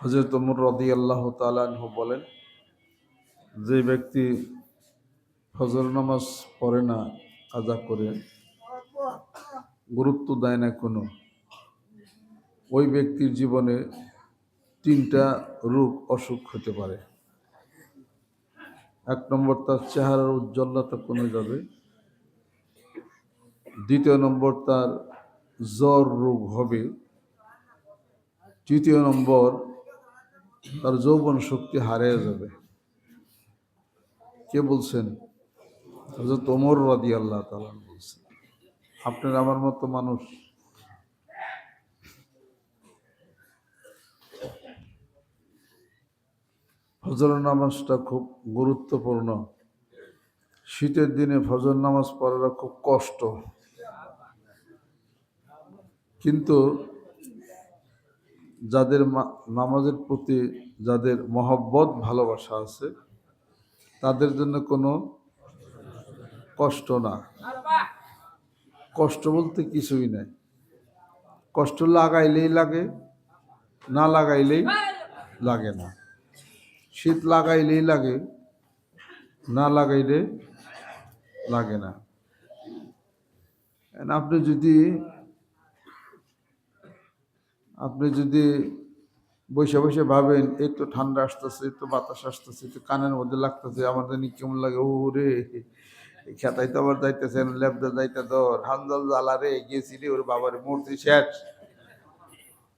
হজরত উমর রদি আল্লাহ তালাহ বলেন, যে ব্যক্তি ফজর নামাজ পড়ে না কাজা করে, গুরুত্ব দেয় না কোনো, ওই ব্যক্তির জীবনে তিনটা রূপ অসুখ হতে পারে। এক নম্বর, তার চেহারার উজ্জ্বলতা কমে যাবে। দ্বিতীয় নম্বর, তার জ্বর রোগ হবে। তৃতীয় নম্বর, তার যৌবন শক্তি হারিয়ে যাবে। কে বলছেন? ওমর রাদি আল্লাহ তালা বলছেন। আপনার আমার মতো মানুষ। ফজর নামাজটা খুব গুরুত্বপূর্ণ। শীতের দিনে ফজর নামাজ পড়াটা খুব কষ্ট। কিন্তু যাদের নামাজের প্রতি যাদের মহব্বত, ভালোবাসা আছে, তাদের জন্য কোনো কষ্ট না। কষ্ট বলতে কিছুই নাই। কষ্ট লাগাইলেই লাগে, না লাগাইলেই লাগে না। শীত লাগাইলেই লাগে, না লাগাইলে লাগে না। আপনি যদি আপনি যদি বসে বসে ভাবেন এই তো ঠান্ডা আসতেছে তো বাতাস আসতেছে তো কানের মধ্যে লাগতেছে আমাদের কেমন লাগে? ও রে খেতাই তো আবার যাইতেছেন লেবদা যাইতে ধর, হানজাল জ্বালা রে, গেছি রে, ওর বাবার মূর্তি শেষ।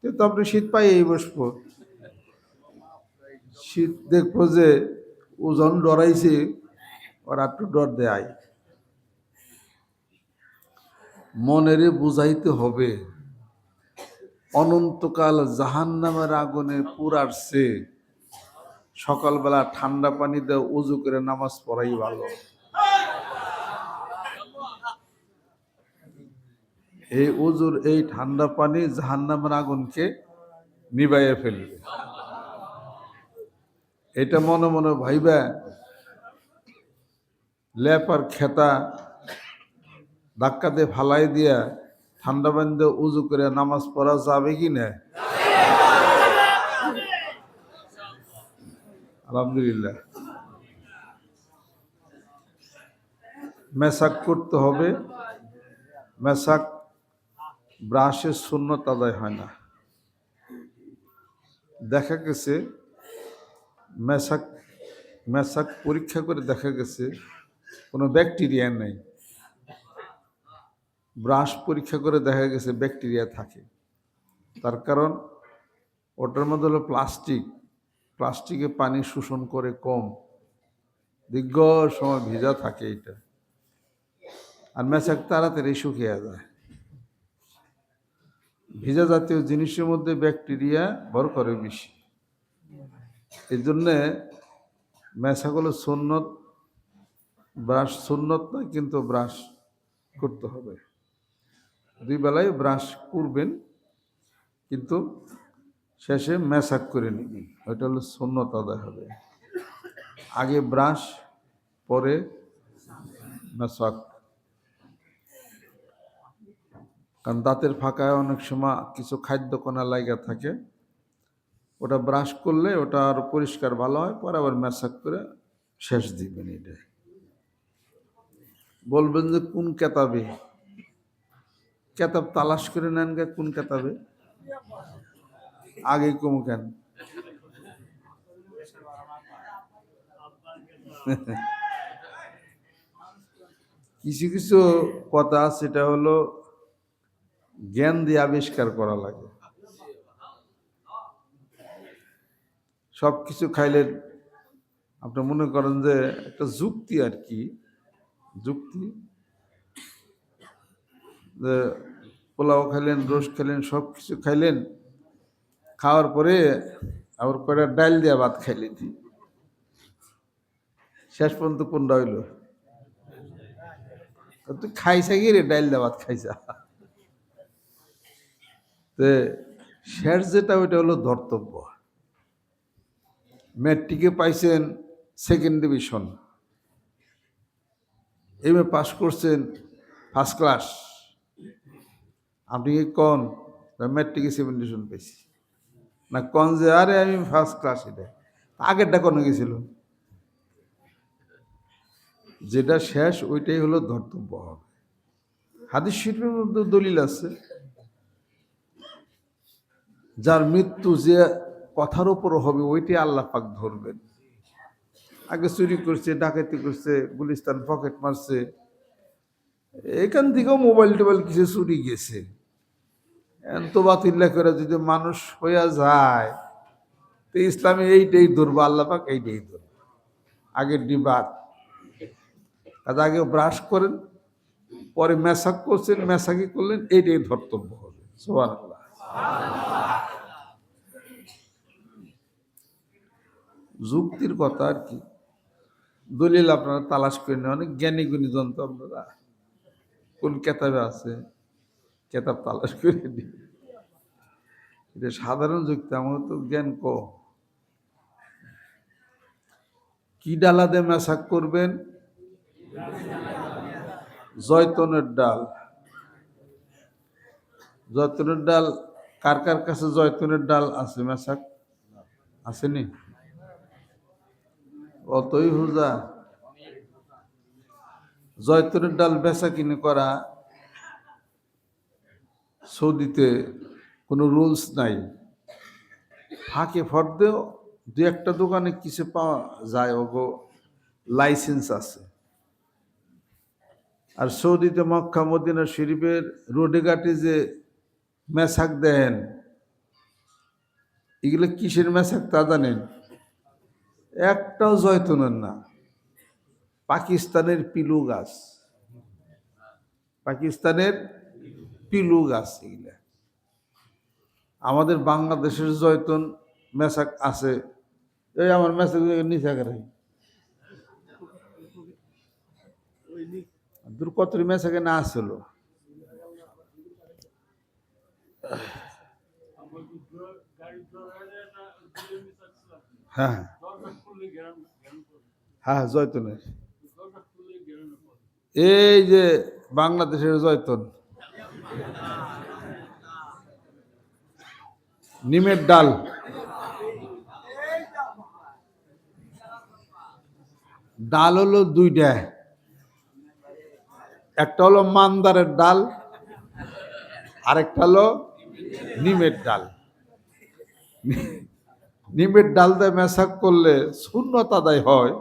কিন্তু আপনি শীত পাই এই বসবো। শীত দেখব যে ওজন ডরাইছে, ওরা একটু ডর দেয়। মনেরে বুঝাইতে হবে। অনন্তকাল জাহান নামের আগুনে পুরার সে সকালবেলা ঠান্ডা পানি পানিতে উজু করে নামাজ পড়াই ভালো। এই উজুর এই ঠান্ডা পানি জাহান নামের আগুনকে নিবাইয়ে ফেলবে। এটা মনে মনে ভাইবা লেপ আর খেতা ধাক্কাতে ফালাই দিয়া ঠান্ডা বান্ধে উজু করে নামাজ পড়া যাবে কি না? আলহামদুলিল্লাহ। মেসাক করতে হবে। মেসাক ব্রাশের শূন্যত আদায় হয় না। দেখা গেছে, মেসাক মেসাক পরীক্ষা করে দেখা গেছে, কোনো ব্যাকটেরিয়া নেই। ব্রাশ পরীক্ষা করে দেখা গেছে ব্যাকটেরিয়া থাকে। তার কারণ ওটার মধ্যে হলো প্লাস্টিক। প্লাস্টিকে পানি শোষণ করে কম। দীর্ঘ সময় ভেজা থাকে এটা। আর মেশাক তাড়াতাড়ি শুকিয়ে যায়। ভিজা জাতীয় জিনিসের মধ্যে ব্যাকটেরিয়া ভর করে বেশি। এই জন্যে মেশাগুলো সুন্নত। ব্রাশ সুন্নত নয়, কিন্তু ব্রাশ করতে হবে। দুই বেলায় ব্রাশ করবেন, কিন্তু শেষে মেসাক করে নিবি ওইটা হলো সুন্নত আদায় হবে। আগে ব্রাশ পরে মেসাক কারণ দাঁতের ফাঁকায় অনেক সময় কিছু খাদ্য কোনা লাইগা থাকে। ওটা ব্রাশ করলে ওটা আরও পরিষ্কার ভালো হয়, পরে আবার মেসাক করে শেষ দিবেন এটা। বলবেন যে, কোন কেতাবে? কেতাব তালাশ করে নেন গে, কোন কেতাবে? আগে কম কেন? কিছু কিছু কথা সেটা হলো জ্ঞান দিয়ে আবিষ্কার করা লাগে। সব কিছু খাইলে আপনি মনে করেন যে একটা যুক্তি আর কি, যুক্তি পোলাও খাইলেন রোস খাইলেন, সব কিছু খাইলেন, খাওয়ার পরে আবার কয়টা ডাইল দিয়া ভাত খাইলেন। শেষ পর্যন্ত কোনটা হইল? তুই খাইছা কি রে ডাইল দিয়া ভাত খাইছা? তে শেষ যেটা ওইটা হলো ধর্তব্য। ম্যাট্রিকে পাইছেন second division M A pass করছেন ফার্স্ট ক্লাস আপনি কি কন? ম্যাট্রিকে সেভেন পেয়েছি না কন যে, আরে আমি ফার্স্ট ক্লাস এটা। আগেরটা কোনো গেছিল? যেটা শেষ, ওইটাই হলো ধর্তব্য হবে। হাদিস শিল্পের মধ্যে দলিল আছে। যার মৃত্যু যে কথার উপর হবে, ওইটাই আল্লাহ পাক ধরবেন। আগে চুরি করছে, ডাকাতি করছে, গুলিস্তান পকেট মারছে। এখান থেকেও মোবাইল টোবাইল কিছু চুরি গেছে। এত বাতিল্লা করে যদি মানুষ হইয়া যায়, তো ইসলামে এইটাই ধরবো, আল্লাহ পাক এইটাই ধরবো। আগের ডিবাদ কাজে আগে ব্রাশ করেন, পরে মেসাক করছেন, মেসাকি করলেন, এইটাই ধর্তব্য হবে। সোহান যুক্তির কথা আর কি। দলিল আপনারা তালাশ করে নেন অনেক জ্ঞানী গুণী যন্ত্র আপনারা। কোন কেতাবে আছে? কেতাব তালাশ করে নিন এটা সাধারণ যুক্তি, আমার তো জ্ঞান কম। কি ডালাদে মেশাক করবেন? জয়তনের ডাল। জয়তনের ডাল, কার কার কাছে জয়তনের ডাল আছে মেশাক? আসেনি? অতই হুজা। জয়তনের ডাল বেচা কিনে করা সৌদিতে কোনো রুলস নাই। ফাঁকে ফর্দেও দু একটা দোকানে কিছু পাওয়া যায়, ওগো লাইসেন্স আছে। আর সৌদিতে মক্কা, মদিনা শরীফের রোডে ঘাটে যে মেসাক দেন, এগুলো কিসের মেসাক তা জানেন? একটাও জয়তনের না। পাকিস্তানের পিলু গাছ। পাকিস্তানের পিলু গাছ এগুলা আমাদের বাংলাদেশের জয়তন মেসাক আছে। এই আমার মেসাক নিচে করে দূর কত মেসাকে না আসছিল হ্যাঁ হ্যাঁ জয়তনের। এই যে বাংলাদেশের জয়তন। নিমের ডাল। ডাল হলো দুইটা। একটা হলো মান্দারের ডাল, আরেকটা হলো নিমের ডাল। নিমের ডাল দিয়ে মেশাক করলে শূন্যতা আদায় হয়,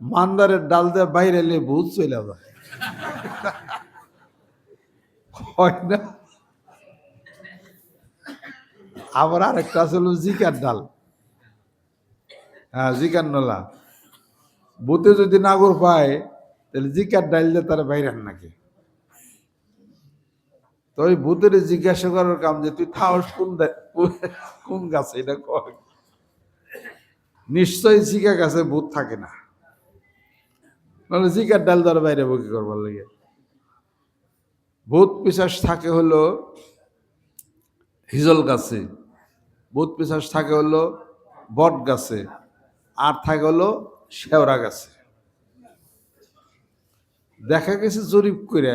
মান্দারের ডাল দিয়ে বাইরে এলে ভূত চলে যায়। হয় না। আবার আরেকটা আছে হলো জিকার ডাল। হ্যাঁ জিকার নলা। ভূতে যদি নাগর পায়, তাহলে জিকার ডাল দিয়ে তারা বাইরেন নাকি? তো ওই ভূতের জিজ্ঞাসা করার কাম যে, তুই থাওস কোন কোন গাছে? এটা কয়। নিশ্চয়ই জিকা গাছে ভূত থাকে না। নাহলে জিকার ডাল দ্বারা বাইরে বকি করবার লাগে ভূত পিসাস থাকে হলো হিজল গাছে। ভূত পিসাস থাকে হলো বট গাছে। আর থাকে হলো শেওড়া গাছে। দেখা গেছে জরিপ করে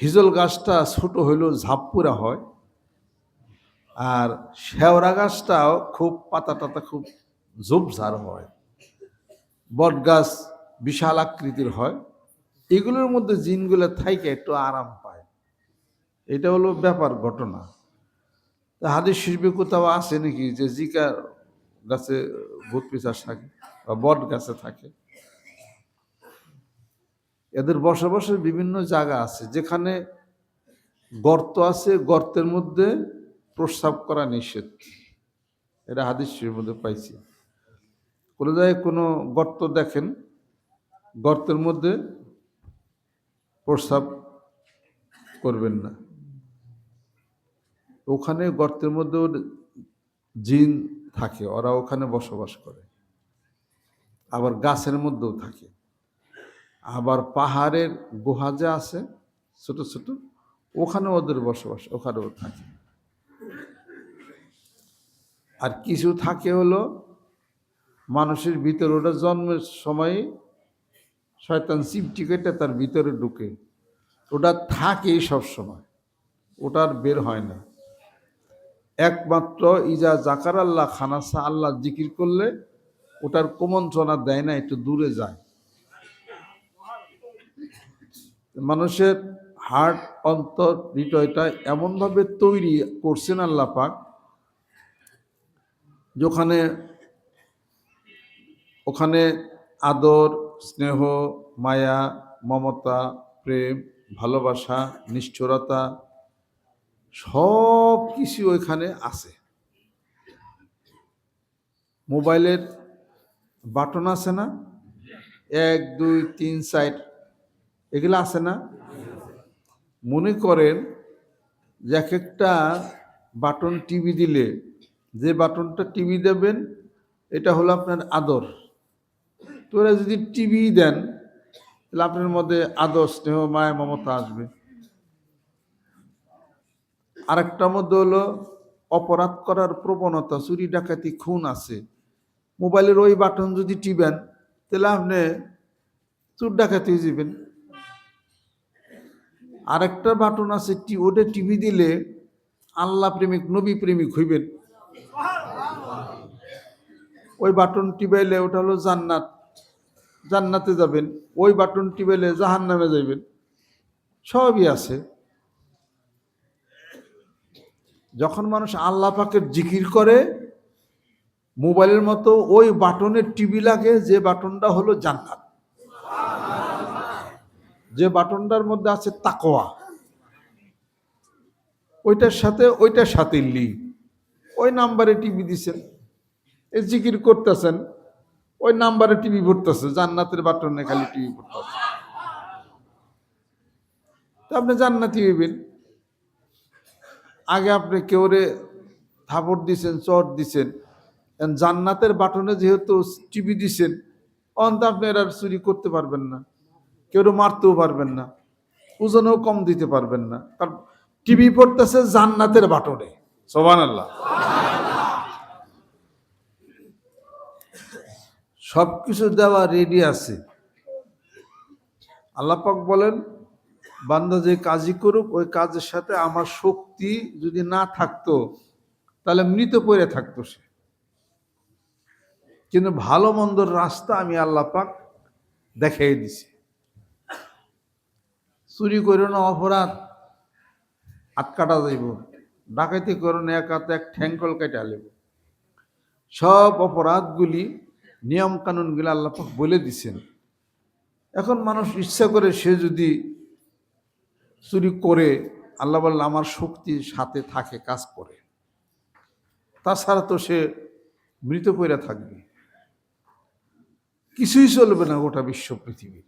হিজল গাছটা ছোট হইলেও ঝাপপুরা হয় আর শেওড়া গাছটাও খুব পাতা টাতা খুব ঝোপঝাড় হয়। বট গাছ বিশাল আকৃতির হয়। এগুলোর মধ্যে জিনগুলো থাইকে একটু আরাম পায়। এটা হলো ব্যাপার ঘটনা। হাদিস শিল্পী কোথাও আছে নাকি যে জিকা গাছে ভূত পিসাস থাকে বা বট গাছে থাকে? এদের বসবাসের বিভিন্ন জায়গা আছে, যেখানে গর্ত আছে, গর্তের মধ্যে প্রস্রাব করা নিষেধ। এটা হাদিসের মধ্যে পাইছি। কোনো জায়গায় কোনো গর্ত দেখেন, গর্তের মধ্যে প্রস্রাব করবেন না। ওখানে গর্তের মধ্যেও জিন থাকে, ওরা ওখানে বসবাস করে। আবার গাছের মধ্যেও থাকে। আবার পাহাড়ের গুহা যে আছে, ছোট ছোট, ওখানে ওদের বসবাস, ওখানেও থাকে। আর কিছু থাকে হলো মানুষের ভিতরে, ওটা জন্মের সময় শয়তান চিপটি কেটে তার ভিতরে ঢুকে। ওটা থাকেই সব সময় ওটা আর বের হয় না। একমাত্র ইজা জাকার আল্লাহ খানাসা আল্লাহ জিকির করলে ওটার কুমন্ত্রণা দেয় না, একটু দূরে যায়। মানুষের হার্ট, অন্তর, হৃদয়টা এমনভাবে তৈরি করছেন আল্লাহ পাক, যেখানে ওখানে আদর স্নেহ, মায়া, মমতা, প্রেম, ভালোবাসা, নিষ্ঠুরতা, সব কিছু ওইখানে আছে। মোবাইলের বাটন আছে না? এক, দুই, তিন সাইড এগুলো আছে না? মনে করেন যে এক একটা বাটন টিভি দিলে যে বাটনটা টিভি দেবেন, এটা হলো আপনার আদর। তো ওরা যদি টিভি দেন, তাহলে আপনার মধ্যে আদর, স্নেহ, মায়া, মমতা আসবে। আরেকটার মধ্যে হলো অপরাধ করার প্রবণতা, চুরি, ডাকাতি, খুন আছে। মোবাইলের ওই বাটন যদি টিবেন তাহলে আপনি চুর, ডাকাতি যাবেন। আরেকটা বাটন আছে ওটা টিভি দিলে আল্লাহ প্রেমিক, নবী প্রেমিক হইবেন। ওই বাটন টিবাইলে ওটা হলো জান্নাত। জান্নাতে যাবেন, ওই বাটন টিপাইলে জাহান নামে যাবেন সবই আছে। যখন মানুষ আল্লাহ পাকের জিকির করে, মোবাইলের মতো ওই বাটনের টিভি লাগে, যে বাটনটা হলো জান্নাত। যে বাটনটার মধ্যে আছে তাকোয়া ওইটার সাথে ওইটার সাথে লি ওই নাম্বারে টিভি দিছেন এই জিকির করতেছেন। ওই নাম্বারে টিভি ভরতেছে, জান্নাতের বাটনে খালি টিভি ভরতেছে। তা আপনি জান্নাতি হইবেন। আগে আপনি কেউরে থাপড় দিছেন চট দিছেন জান্নাতের বাটনে যেহেতু টিভি দিছেন, অন্ত আপনি এর চুরি করতে পারবেন না কেউ মারতেও পারবেন না, ওজনেও কম দিতে পারবেন না। কারণ টিভি পড়তেছে জান্নাতের বাটনে। সোবান আল্লাহ সব কিছু দেওয়া রেডি আছে। আল্লাপাক বলেন, বান্দা যে কাজই করুক, ওই কাজের সাথে আমার শক্তি যদি না থাকতো, তাহলে মৃত পড়ে থাকতো সে। কিন্তু ভালো মন্দর রাস্তা আমি আল্লাহ পাক দেখাই দিছি। চুরি করে না অপরাধ, হাত কাটা যাইব। ডাকাতি করো না, এক হাতে এক ঠ্যাঙ্কল কেটে আলিব সব অপরাধগুলি নিয়ম কানুনগুলি আল্লাহ বলে দিছেন। এখন মানুষ ইচ্ছা করে সে যদি চুরি করে, আল্লাহ বলল, আমার শক্তি সাথে থাকে, কাজ করে। তাছাড়া তো সে মৃত পইরা থাকবে। কিছুই চলবে না গোটা বিশ্ব পৃথিবী।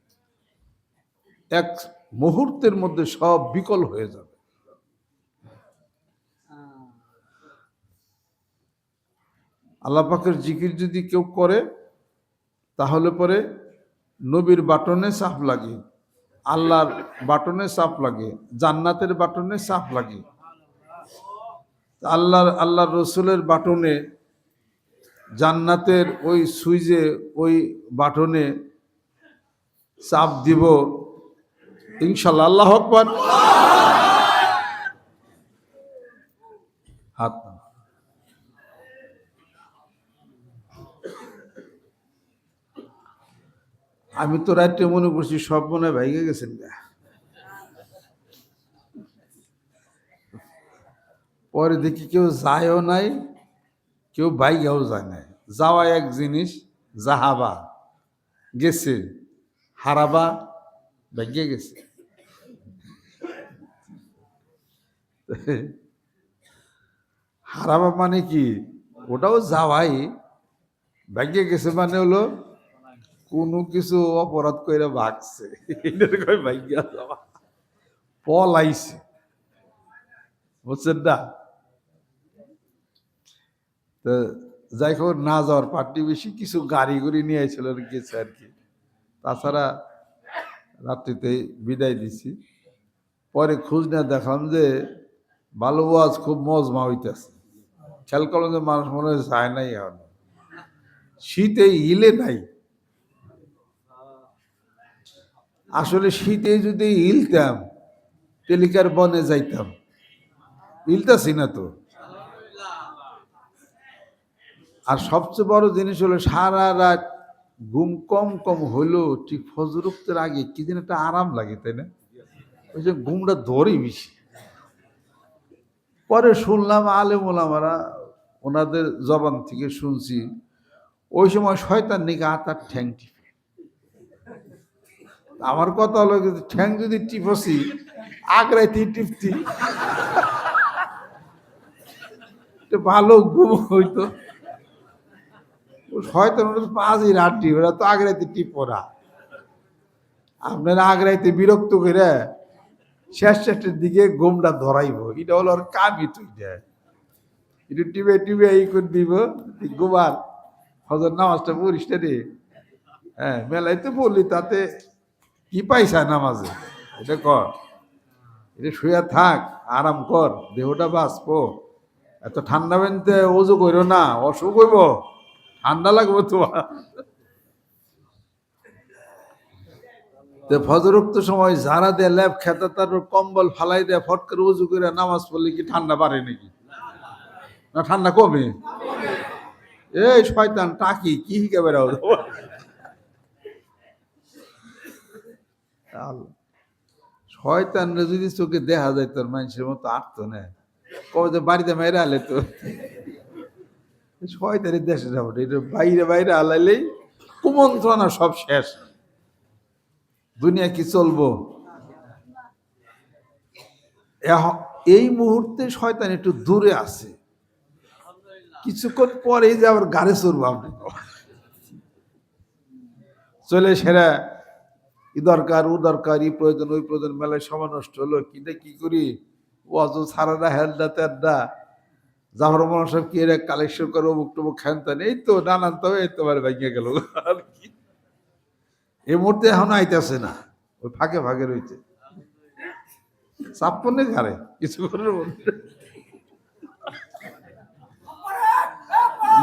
এক মুহূর্তের মধ্যে সব বিকল হয়ে যাবে। আল্লাহ পাকের জিকির যদি কেউ করে তাহলে পরে নবীর বাটনে চাপ লাগে, আল্লাহর বাটনে চাপ লাগে, জান্নাতের বাটনে চাপ লাগে। আল্লাহর আল্লাহর রসুলের বাটনে, জান্নাতের ওই সুইজে, ওই বাটনে চাপ দিব, ইনশাল্লাহ। আল্লাহ আকবর। হাত আমি তো রাত্রে মনে করছি সব মনে ভাইগে গেছেন গা। পরে দেখি কেউ যায়ও নাই, কেউ বাইগাও যায় নাই। যাওয়া এক জিনিস, যাহাবা। গেছে, হারাবা ভাগ্যে গেছে। হারাবা মানে কি? ওটাও যাওয়াই। ভাগ্যে গেছে মানে হলো কোনো কিছু অপরাধ করে ভাগছে। এটার ভাগ্যা যাওয়া পলাইছে। বুঝছেন না? তো যাই হোক, না যাওয়ার পার্টি বেশি কিছু গাড়ি গুড়ি নিয়ে আইছিল আর গেছে আর কি। তাছাড়া রাত্রিতে বিদায় দিছি। পরে খোঁজ নিয়ে দেখলাম যে ভালো ওয়াজ খুব মজমা হইতেছে। খেয়াল করলাম যে মানুষ মনে হয় যায় নাই এখন। শীতে ইলে নাই। আসলে শীতে যদি ইলতাম টেলিকার বনে যাইতাম। ইলতাছি না তো? আর সবচেয়ে বড় জিনিস হলো সারা রাত ঘুম কম কম হলেও ঠিক ফজরুক্তের আগে কি দিন একটা আরাম লাগে, তাই না? ওই যে ঘুমটা ধরে বেশি। পরে শুনলাম আলেম ওলামারা, ওনাদের জবান থেকে শুনছি, ওই সময় শয়তান নাকি আতার ঠ্যাং টিপে আমার কথা হলো ঠ্যাং যদি টিপসি আগ্রাইতে টিপতি। ভালো ঘুম হইতো। শয়তান ওরা পাঁচই রাত্রি ওরা তো আগ্রাইতে টিপরা আপনারা আগ্রাইতে বিরক্ত করে শেষ শেষের দিকে গোমটা ধরাইব। এটা হলো ওর কামই তুই একটু টিপে টিপে এই করে দিব গোবার হজর নামাজটা পড়িস না রে। হ্যাঁ মেলায় তো বললি তাতে। কি পাইছা নামাজে? এটা কর। এটা শুয়ে থাক, আরাম কর, দেহটা বাঁচবো। এত ঠান্ডা বেনতে ওজু করো না, অসুখ হইব। ঠান্ডা লাগবে তোমার। ফজরুক্ত সময় যারা দেয় ল্যাব খেতে তার কম্বল ফালাই দেয় ফট করে উজু করে নামাজ পড়লে কি ঠান্ডা বাড়ে নাকি? না, ঠান্ডা কমে? এই শয়তান, টাকি, কি হিকে বেড়াও আল্লাহ। শয়তানরে যদি চোখে দেখা যায় তোর মানুষের মতো আটতো না কবে যে বাড়িতে মেরে আলে তো। শয়তানের দেশে যাব এটা বাইরে বাইরে আলাইলেই কুমন্ত্রণা সব শেষ। দুনিয়া কি চলবো? এই মুহূর্তে শয়তান একটু দূরে আছে। কিছুক্ষণ পরে যে আবার গাড়ি চড়বো আপনি চলে সেরা ই দরকার ও দরকার, ই প্রয়োজন, ওই প্রয়োজন, মেলায় সময় নষ্ট হলো, কিনে কি করি? ও অত সারাটা হেলদা তেলদা জাফর মোহাম্মদ সাহেব কি এরা কালেকশন করে অমুক টুমুক খান তেন এই তো নানান তো এই তোমার ভেঙে গেল। আর কি? এই মুহূর্তে এখন আইতেছে না, ওই ফাঁকে ফাঁকে রয়েছে চাপ্পনে ঘাড়ে, কিছু করে মধ্যে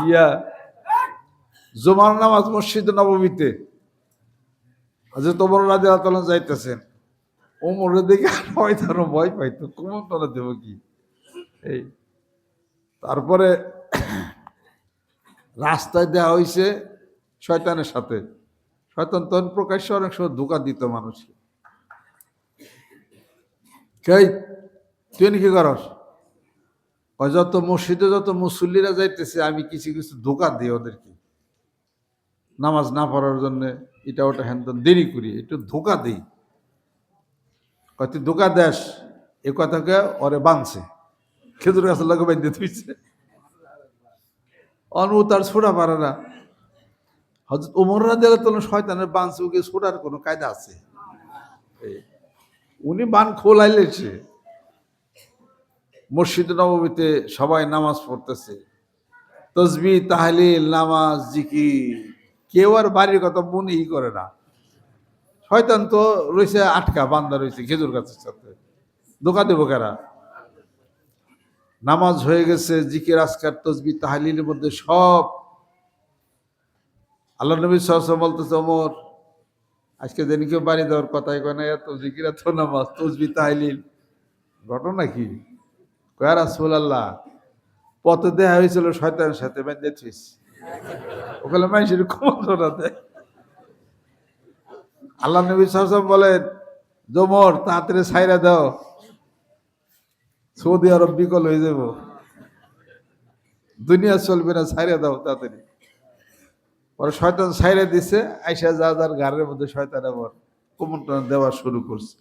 ইয়া, জুমার নামাজ মসজিদ নবমীতে আজ তোমার রাজা আতলা যাইতেছেন। ওমরে দেখে হয় তার ভয় পাইতো। কোমর তলা দেব কি? এই, তারপরে রাস্তায় দেওয়া হয়েছে শয়তানের সাথে। শয়তান তখন প্রকাশ্যে অনেক সময় ধোকা দিত মানুষকে। কে তুই কি করস? যত মসজিদে যত মুসল্লিরা যাইতেছে, আমি কিছু কিছু ধোকা দিই ওদেরকে। নামাজ না পড়ার জন্য এটা ওটা হ্যান দেরি করি, একটু ধোকা দিই। কয়, তুই ধোকা দেস, এ কথাকে ওরে বাঁধছে খেজুর গাছের লোকে বেঁধে তুইছে অনু তার ছোড়া পারে না। হজরত উমররা দিলে তো শয়তানের বাঁধছে ওকে ছোড়ার কোনো কায়দা আছে? উনি বান খোলাইলেছে মসজিদ নবমীতে সবাই নামাজ পড়তেছে। তসবি তাহলিল, নামাজ জিকি কেউ আর বাড়ির কথা মন ই করে না। শয়তান তো রয়েছে আটকা, বান্দা রয়েছে, খেজুর গাছের সাথে। দোকা দেবো কারা নামাজ হয়ে গেছে, জিকির, আজকার তসবি তাহলিলের মধ্যে সব। আল্লাহ নবী সহসা বলতেছে, ওমর, আজকে যেন কেউ বাড়ি দেওয়ার কথাই কয় না, এত জিকির, এত নামাজ তসবি তাহলিল। ঘটনা কি? কয়ার আসফুল আল্লাহ পথে দেখা হয়েছিল শয়তানের সাথে, বেঁধে ওখানে মানুষের ক্ষমতা দেয়। আল্লাহ নবী সাহসাম বলেন জমর তাড়াতাড়ি সাইরা দাও। সৌদি আরব বিকল হয়ে যাব। দুনিয়া চলবে না সাইরা দাও তাড়াতাড়ি। পরে শয়তান সাইরা দিছে, আইসা যা যার গাড়ির মধ্যে শয়তান আবার কুমন্ত্রণ দেওয়া শুরু করছে।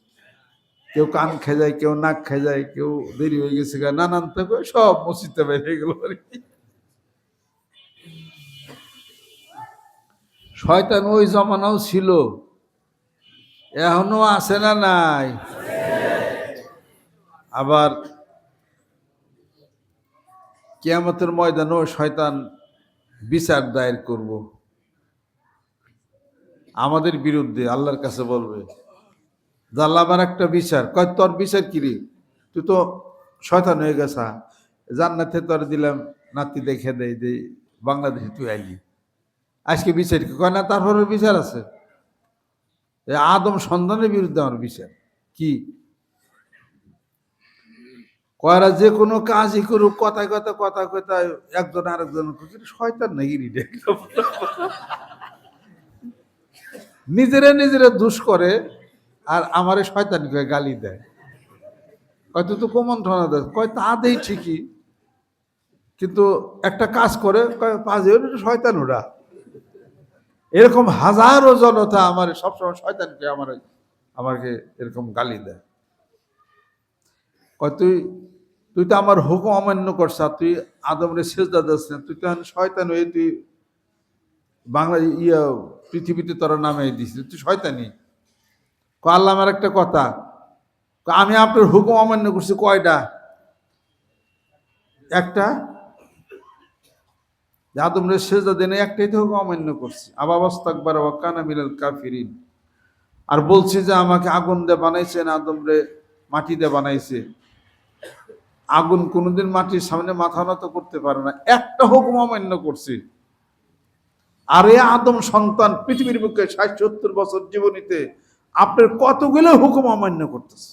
কেউ কান খেয়ে যায়, কেউ নাক খেয়ে যায়, কেউ দেরি হয়ে গেছে নানান থেকে, সব মসজিদে বেরিয়ে গেল আর কি। শয়তান ওই জমানাও ছিল। এখনও আছে না নাই? আবার কিয়ামতের ময়দানেও শয়তান বিচার দায়ের করব। আমাদের বিরুদ্ধে আল্লাহর কাছে বলবে জাল্লা আমার একটা বিচার। কয়, তোর বিচার কি রে? তুই তো শয়তান হয়ে গেছা। জান্নাতে তোর দিলাম, নাতি দেখে দেয় যে বাংলাদেশে তুই আইলি। আজকে বিচার কি? কয় না তারপরে বিচার আছে। আদম সন্তানের বিরুদ্ধে আমার বিচার। কি? কয়রা যে কোনো কাজই করুক, কথায় কথা কথা কথায় একজন আরেকজন শয়তান নাকি নিজেরা নিজেরা দুষ করে আর আমারে শয়তান করে গালি দেয়। হয়তো তো কুমন্ত্রণা দেয় কয়, তা দেই ঠিকই। কিন্তু একটা কাজ করে, কয়, পাঁচ শয়তান ওরা। এরকম হাজারো জনতা আমার সবসময় শয়তানকে আমার আমাকে এরকম গালি দেয়। কয়, তুই তুই তো আমার হুকুম অমান্য করছ তুই আদমরে সেজদা দিস তুই তো শয়তান হয়ে তুই বাংলা ইয়া পৃথিবীতে তোর নামে দিছিস। তুই শয়তানি। ক আল্লাহ আমার একটা কথা। আমি আপনার হুকুম অমান্য করছি কয়টা? একটা যে আদমরে সেজদা দেনে একটাই তো অমান্য করছি। আবাবাস্তাকবার ওয়াকানা মিলাল কাফিরিন। আর বলছি যে আমাকে আগুন দিয়ে বানাইছেন আদমরে মাটি দিয়ে বানাইছে। আগুন কোনোদিন মাটির সামনে মাথা নত করতে পারে না। একটা হুকুম অমান্য করছি। আর এ আদম সন্তান পৃথিবীর বুকে ষাট সত্তর বছর জীবনীতে আপনার কতগুলো হুকুম অমান্য করতেছে?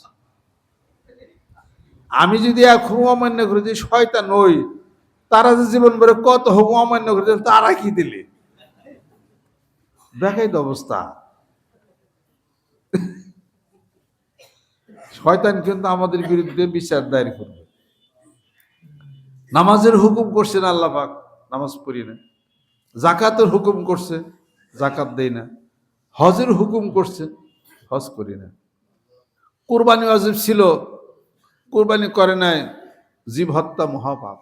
আমি যদি এক হুকুম অমান্য করে যে শয়তান নই তারা যে জীবন ভরে কত হুকুম অমান্য করেছে, তারা কি দিলে? দেখাই তো অবস্থা। শয়তান কিন্তু আমাদের বিরুদ্ধে বিচার দায়ের করবে। নামাজের হুকুম করছেন আল্লাহ পাক, নামাজ পড়ি না। জাকাতের হুকুম করছে, জাকাত দেই না। হজের হুকুম করছে, হজ করি না। কোরবানি অজিব ছিল, কোরবানি করে নাই, জীব হত্যা মহাপাপ।